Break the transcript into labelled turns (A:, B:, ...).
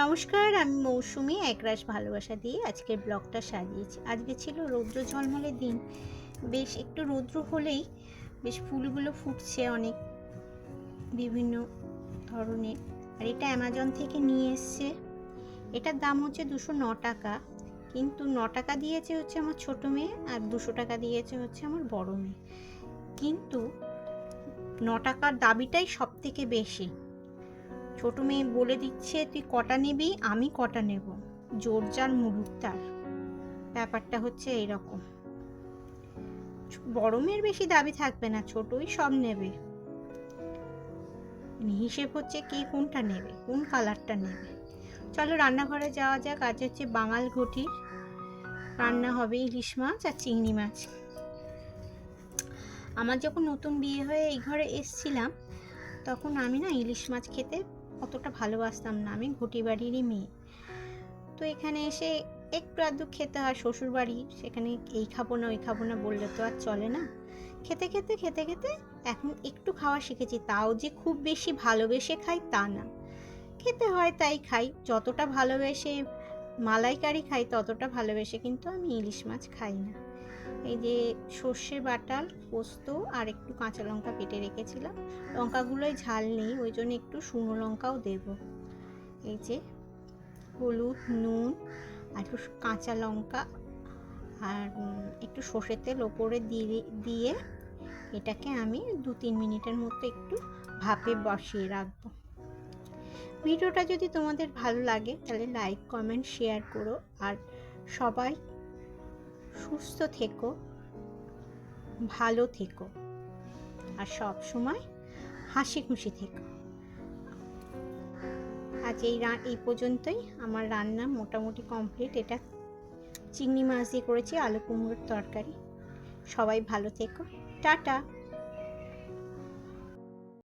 A: নমস্কার আমি মৌসুমি একরাশ ভালোবাসা দিয়ে আজকের ব্লগটা সাজিয়েছি। আজকে ছিল রৌদ্র ঝলমলের দিন। বেশ একটু রৌদ্র হলেই বেশ ফুলগুলো ফুটছে অনেক বিভিন্ন ধরনের। আর এটা অ্যামাজন থেকে নিয়ে এসছে। এটার দাম হচ্ছে দুশো ন টাকা। কিন্তু ন টাকা দিয়েছে হচ্ছে আমার ছোটো মেয়ে আর দুশো টাকা দিয়েছে হচ্ছে আমার বড় মেয়ে। কিন্তু ন টাকার দাবিটাই সব থেকে বেশি। ছোট মেয়ে বলে দিচ্ছে, তুই কটা নিবি? আমি কটা নেব। জোর যার মুলুক তার ব্যাপারটা হচ্ছে এইরকম মেয়ের বেশি দাবি থাকবে না, ছোটই সব নেবে। হিসেব হচ্ছে কে কোনটা নেবে, কোন কালারটা নেবে। চলো রান্নাঘরে যাওয়া যাক, আজ হচ্ছে বাঙাল ঘটি। রান্না হবে ইলিশ মাছ আর চিংড়ি মাছ। আমার যখন নতুন বিয়ে হয়ে এই ঘরে এসছিলাম, তখন আমি না ইলিশ মাছ খেতে অতটা ভালোবাসতাম না, আমি ঘটি বাড়িরই মেয়ে। তো এখানে এসে একটু আধটু খেতে হয় শ্বশুর বাড়ি সেখানে এই খাব না, ওই খাব না বললে তো আর চলে না। খেতে খেতে খেতে খেতে এখন একটু খাওয়া শিখেছি, তাও যে খুব বেশি ভালোবেসে খাই তা না। খেতে হয় তাই খাই, যতটা ভালোবেসে মালাইকারি খাই ততটা ভালোবেসে কিন্তু আমি ইলিশ মাছ খাই না। এই যে সর্ষে বাটাল পোস্ত আর একটু কাঁচা লঙ্কা কেটে রেখেছিলাম, লঙ্কাগুলোয় ঝাল নেই, ওই জন্য একটু শুকনো লঙ্কাও দেব। এই যে হলুদ, নুন একটু কাঁচা লঙ্কা আর একটু সর্ষের তেল ওপরে দিয়ে দিয়ে এটাকে আমি দু তিন মিনিটের মতো একটু ভাপে বসিয়ে রাখব। ভিডিওটা যদি তোমাদের ভালো লাগে তাহলে লাইক, কমেন্ট, শেয়ার করো আর সবাই সুস্থ থেকো, ভালো থেকো আর সব সময় হাসি খুশি থেকো। আজ এই এই পর্যন্তই। আমার রান্না মোটামুটি কমপ্লিট এটা চিংড়ি মাছ দিয়ে করেছি আলু কুমড়োর তরকারি। সবাই ভালো থেকো। টাটা!